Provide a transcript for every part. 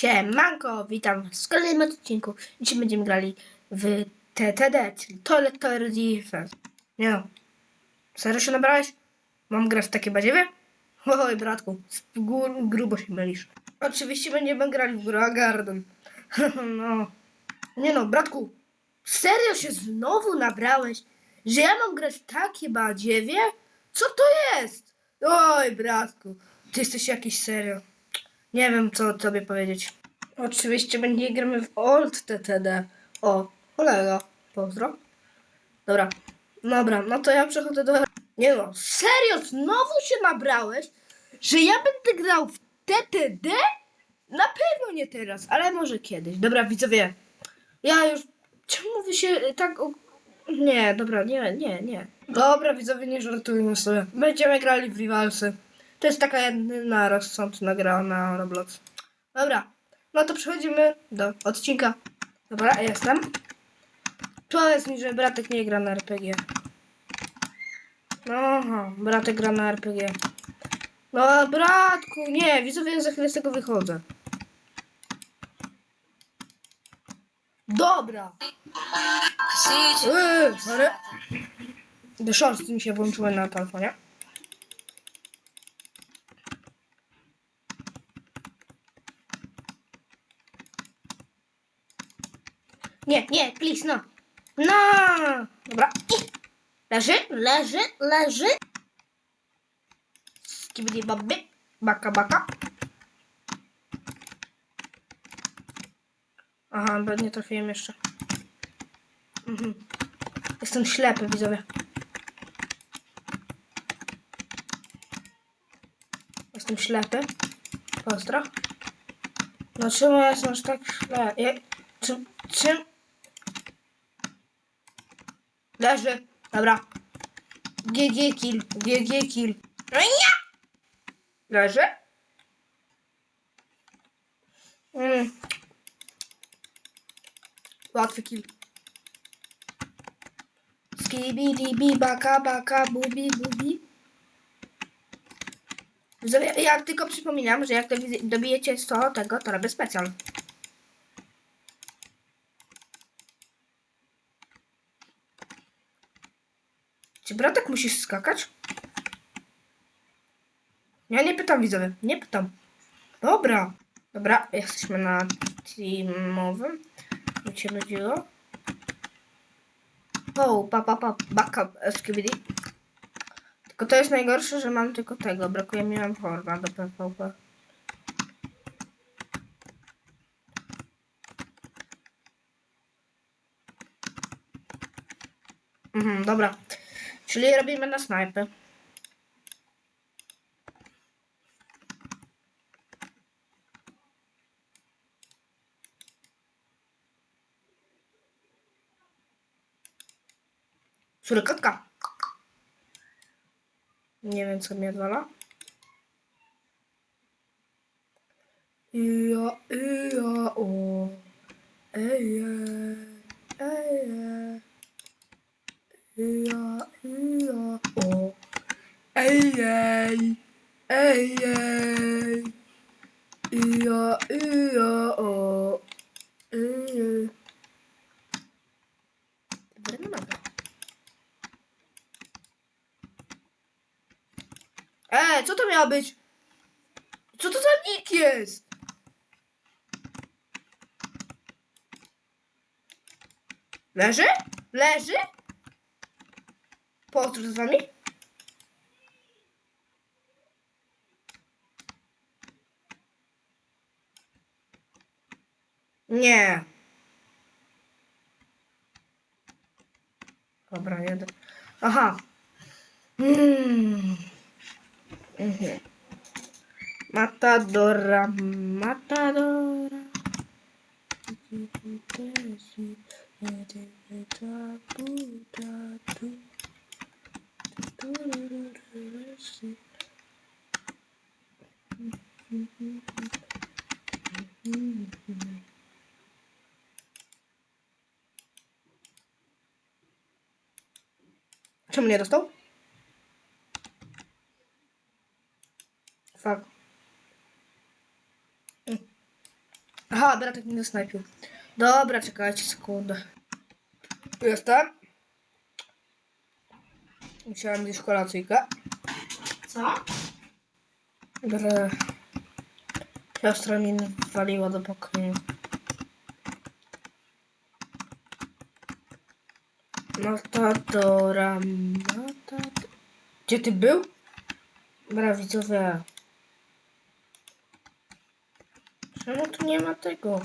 Siemanko, witam w kolejnym odcinku. Dzisiaj będziemy grali w TTD, czyli Toilet Tower Defense. Nie no, serio się nabrałeś? Mam grać w takie badziewie? Oj, bratku, grubo się mylisz. Oczywiście będziemy grali w Grua Garden. no. Nie no, bratku, serio się znowu nabrałeś, że ja mam grać w takie badziewie? Co to jest? Oj, bratku, ty jesteś jakiś serio. Nie wiem, co tobie powiedzieć. Oczywiście będzie gramy w Old TTD. O, kolega. Pozdro. Dobra. Dobra, no to ja przechodzę do... Nie no, serio, znowu się nabrałeś, że ja będę grał w TTD? Na pewno nie teraz, ale może kiedyś. Dobra, widzowie, ja już... Czemu wy się tak... o- Nie, dobra, nie, nie, nie. Dobra, widzowie, nie żartujmy sobie. Będziemy grali w Rivalsy. To jest taka jedyna rozsądna gra na Roblox. Dobra, no to przechodzimy do odcinka. Dobra, jestem. Powiedz mi, że bratek nie gra na RPG. No, Aha, bratek gra na RPG. No, bratku, nie, widzowie, za chwilę z tego wychodzę. Dobra. Yy, sorry. Shorts mi się włączyły na telefonie. Nie, nie, please, no. No! Dobra. Leży, leży, leży. Skibidi babby. Baka, baka. Aha, bo nie trafiłem jeszcze. Mhm. Jestem ślepy, widzowie. Jestem ślepy. Pozdro. No czemu ja jestem aż tak ślepy? Czym, czym? Leży. Dobra. GG kill. GG kill. No nie! Leży. Mm. Łatwy kill. Skibidi bi baka baka bubi bubi. Ja tylko przypominam, że jak dobi- dobijecie 100 tego, to robię specjal. Czy bratek musisz skakać? Ja nie pytam widzowie, nie pytam. Dobra. Dobra, jesteśmy na teamowym. Mi się nudziło. O, pa, pa, pa, backup, skibidi. Tylko to jest najgorsze, że mam tylko tego. Brakuje mi nam horna do PvP. Mhm, dobra. Czyli robimy na snajpy. Surykatka. Nie wiem, co mnie odwala. Ja, ja, o. Ej, ej, ej. Ja, ja, o. Ej, ej. Ej, ej. Ja, ja, o. Ej, ej. Nie mogę. E, co to miało być? Co to za nick jest? Leży? Leży? Pozdro z wami? Nie. Dobra, jeden. Aha. Mm. Matadora, matadora. Czemu nie dostał? Fuck. Aha, bratek mnie zasnajpił. Dobra, czekajcie sekundę. Jestem. Musiałem zjeść kolacyjkę. Co? Brę. Siostra mi waliła do pokoju. Matadora, matad... Gdzie ty był? Dobra. Czemu tu nie ma tego?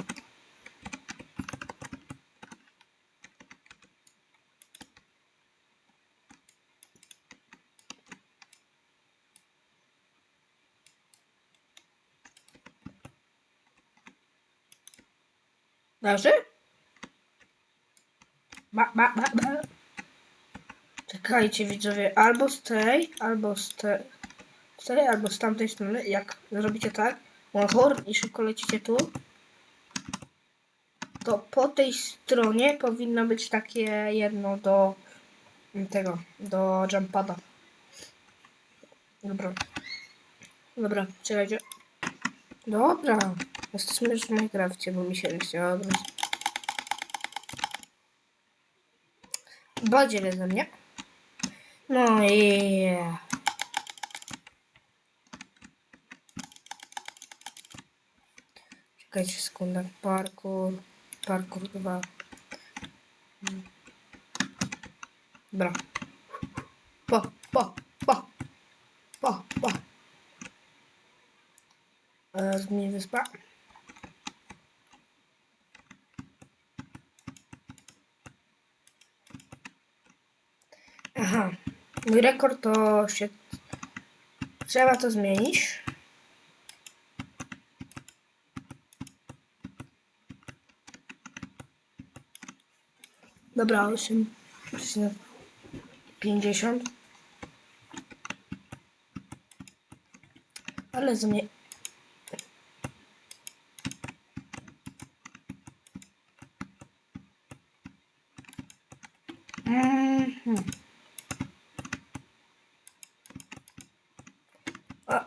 Ba, ba, ba, ba. Czekajcie widzowie, albo z tej, albo z tej, z tej, albo z tamtej strony. Jak zrobicie tak, motor i szybko lecicie tu, to po tej stronie powinno być takie jedno do tego, do jumpada. Dobra. Dobra, czekajcie. Dobra. Jesteśmy już w Minecrafcie, bo mi się nie chciało. Badziele ze mnie. No i... Czekajcie sekundę. Parkour. Parkour 2. Dobra. Po, po, po. Po, po. Zmień wyspa. Aha. Mój rekord to się... Trzeba to zmienić. Dobra, 8. 50. Ale zmie... Mhm. A.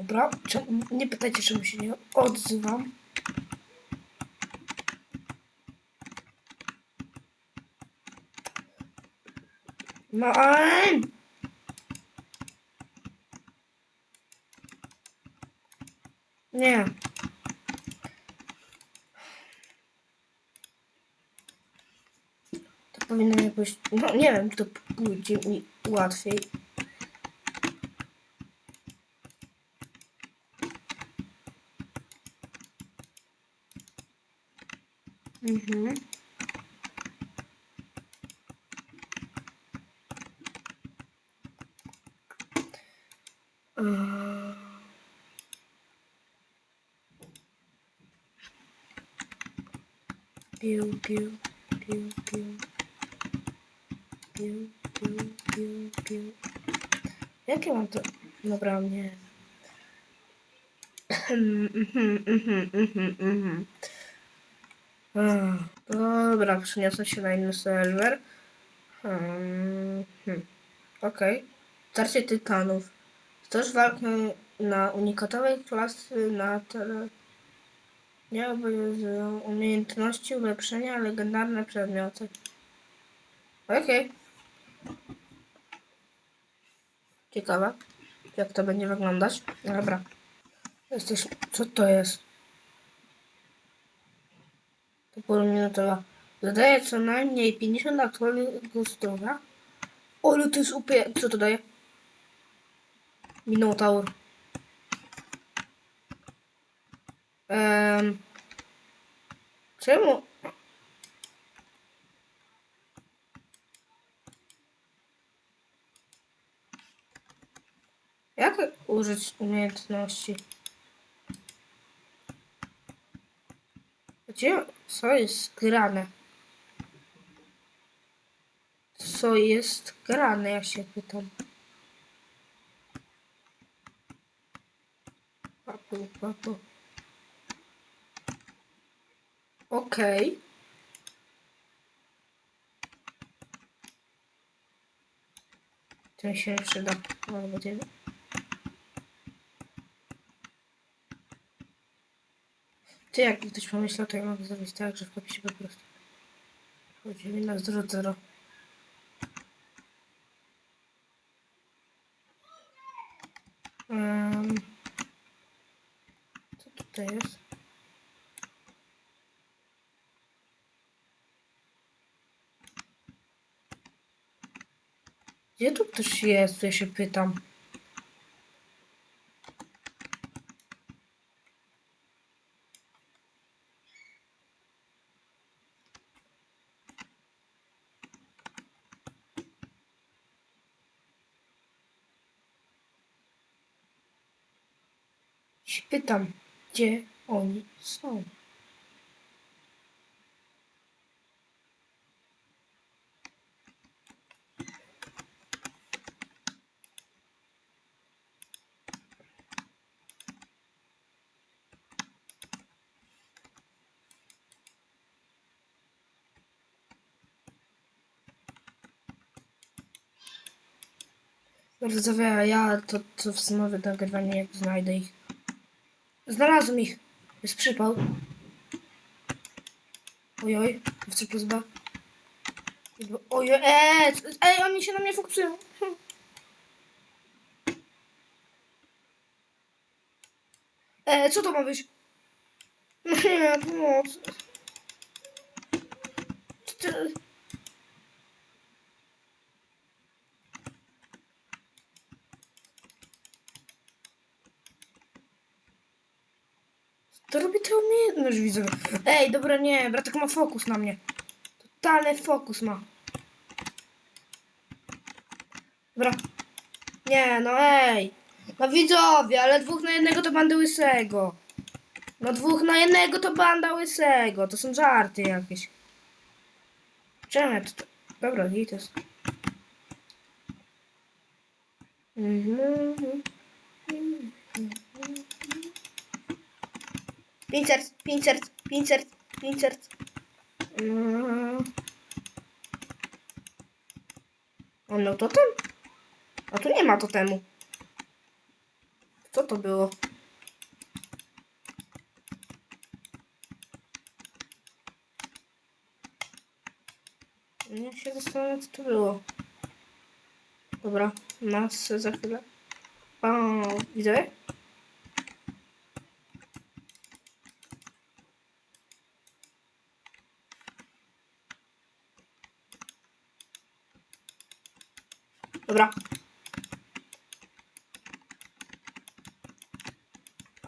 Dobra, czemu, nie pytajcie, czemu się nie odzywam. Nein! Nie. To powinno pójść. No nie wiem, to pójdzie mi łatwiej. Mhm. Piu, piu, piu, piu. Piu, piu, piu, piu. Jakie mam to? Dobra, nie. Mhm, mhm, mhm, mhm. A, Dobra, przeniosę się na inny serwer. Hmm, hmm. Okej. Starcie tytanów. Stoż walkę na unikatowej klasy na tele... Nie obowiązują umiejętności ulepszenia legendarne przedmioty. Okej. Ciekawe, jak to będzie wyglądać. Dobra. Jesteś... Co to jest? To półminutowa. Zadaje co najmniej 50 aktualnego zdrowia. Ale to jest upie... Co to daje? Minotaur. Um, czemu? Jak użyć umiejętności? Gdzie? Co jest grane? Co jest grane, ja się pytam. Papu, papu. Okej. To mi się przyda. Ty, jak ktoś pomyślał, to ja mogę zrobić tak, że wkopi się po prostu. Chodzimy na 0-0. Um, co tutaj jest? Gdzie tu ktoś jest? Ja się pytam. Się pytam, gdzie oni są. Widzowie, ja to, to w sumie nagrywanie jak znajdę ich. Znalazłem ich. Jest przypał. Ojoj, w C plus B. Ojoj, eee, ej, oni się na mnie fokusują. Hm. Eee, co to ma być? Nie, pomoc. Co To robi tę umiejętność, widzę. Ej, dobra, nie, bratek ma fokus na mnie. Totalny fokus ma. Dobra. Nie, no ej. No widzowie, ale dwóch na jednego to bandy łysego. No dwóch na jednego to banda łysego. To są żarty jakieś. Czemu ja to... Dobra, gites. Mhm. Pięć serc, pięć serc, pięć serc, pięć serc. Mm. On miał totem? A tu nie ma totemu. Co to było? Ja się zastanawiam, co to było. Dobra, nas za chwilę. Widzę? Dobra.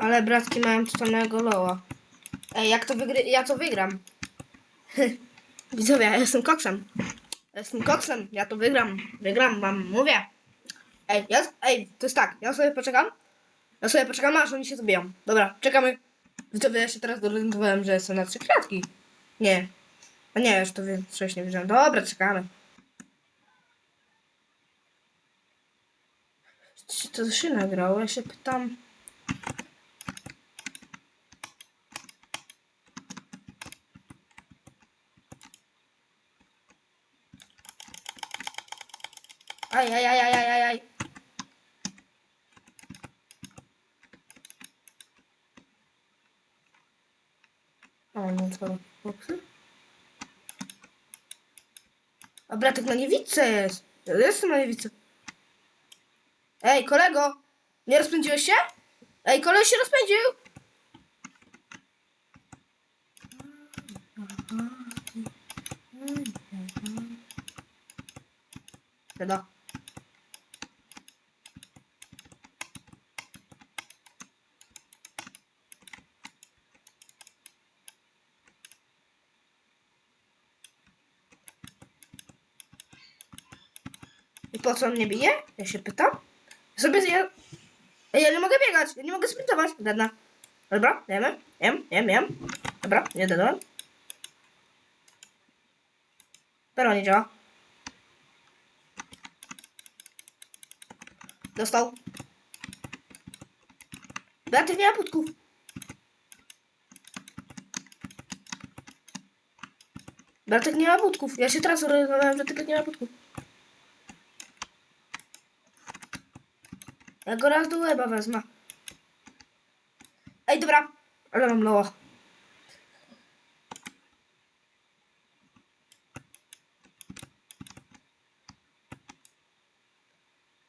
Ale bratki mają totalnego loła. Ej, jak to wygry... Ja to wygram. Widzowie, ja jestem koksem. Ja jestem koksem, ja to wygram. Wygram wam, mówię. Ej, ja... Ej, to jest tak, ja sobie poczekam. Ja sobie poczekam, aż oni się zabiją. Dobra, czekamy. Widzowie, ja się teraz zorientowałem, że jestem na trzy kwiatki. Nie. A nie, już to wcześniej wiedziałem. Dobra, czekamy. Czy to się nagrało? Ja się pytam. Aj, aj, aj, aj, aj, aj. O, no to boksy. A bratek na niewidce jest. Ja jestem na niewidce. Ej, kolego! Nie rozpędziłeś się? Ej, koleś się rozpędził! Wiadomo. Po co on mnie bije? Ja się pytam. Sobie ja... Ej, ja nie mogę biegać, ja nie mogę sprintować. Jedna. Dobra, jemy, jem, jem, jem. Dobra, nie dodałem. Pero nie działa. Dostał. Beatek nie ma budków. Beatek nie ma budków. Ja się teraz orientowałem, że typek nie ma budków. Ja go raz do łeba wezmę. Ej, dobra. Ale mam loa.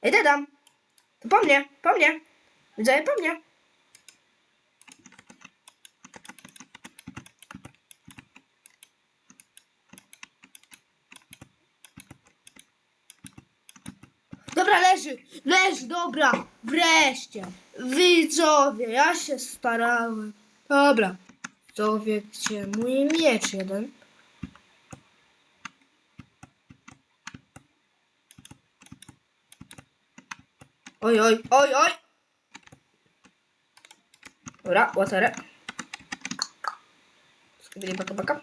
Ej, dedam. Po mnie, po mnie. Widzę, po mnie. Dobra, leży, dobra, wreszcie. Widzowie, ja się starałem. Dobra, widzowie, gdzie mój miecz jeden? Oj, oj, oj, oj. Dobra, łaterę. Skibili baka baka.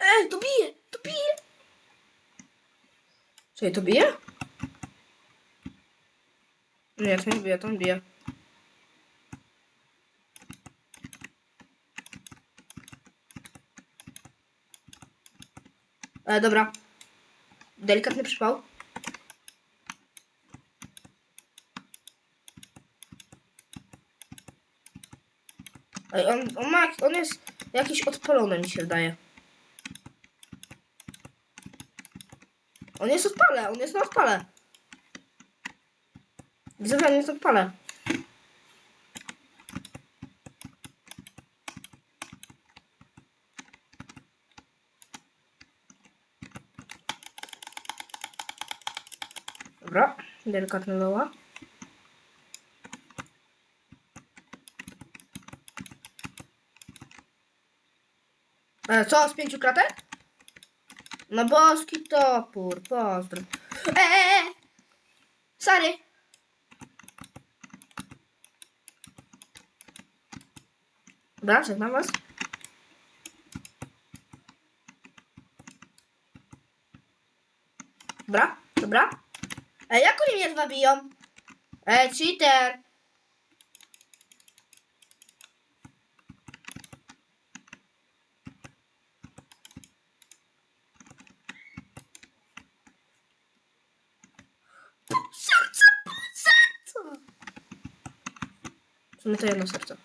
Ej, to bije, to bije. Czekaj, to bije? Nie, to nie bije, to nie bije. E, dobra. Delikatny przypał. On, on ma, on jest jakiś odpalony mi się wydaje. On jest odpale, on jest na odpale. Widzowie, on jest odpale. Dobra, delikatna loła. E, co, z pięciu kratek? No boski topór, pozdro. Eee! Sorry. Dobra, żegnam was. Dobra, dobra. Ej, jak oni mnie zwabiją? Ej, cheater! Sumie to jedno serce.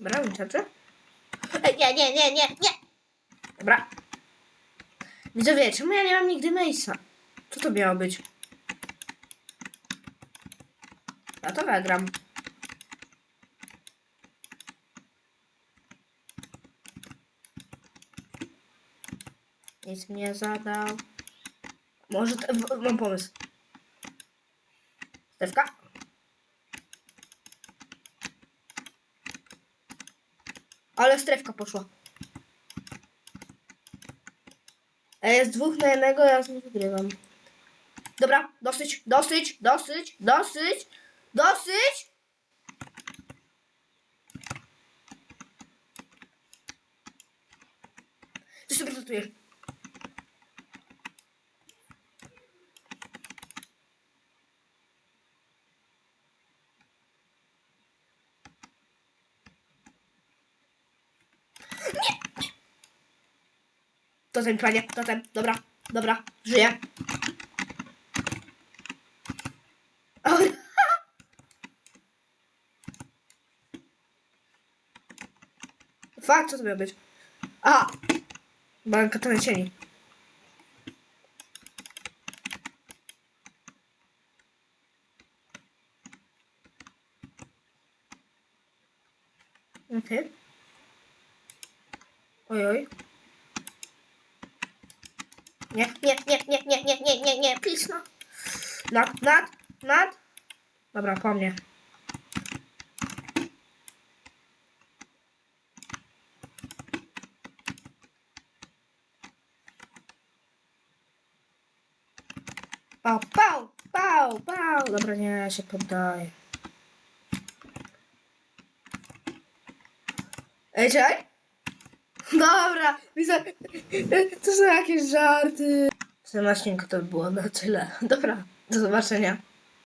Dobra? Ej, nie, nie, nie, nie, nie! Dobra. Widzowie, czemu ja nie mam nigdy Mace'a? Co to miało być? Ja to wygram. Nic mi nie zadał. Może... Mam pomysł. Stewka? Ale strefka poszła. Jest dwóch na jednego, ja z wygrywam. Dobra, dosyć, dosyć, dosyć, dosyć, dosyć. Ty sobie żartujesz. Totem, panie, totem, dobra, dobra, żyję. Fakt, co to miał być? A! Banka to cieni. Okej. Oj, oj. Nie, nie, nie, nie, nie, nie, nie, nie, nie, pisno. Nad, nad, nad. Dobra, po mnie. Pał, pał, pał, pał. Dobra, nie, ja się poddaję. Ej, czekaj. Dobra, widzę. To są jakieś żarty. Tym odcinku to by było na tyle. Dobra, do zobaczenia.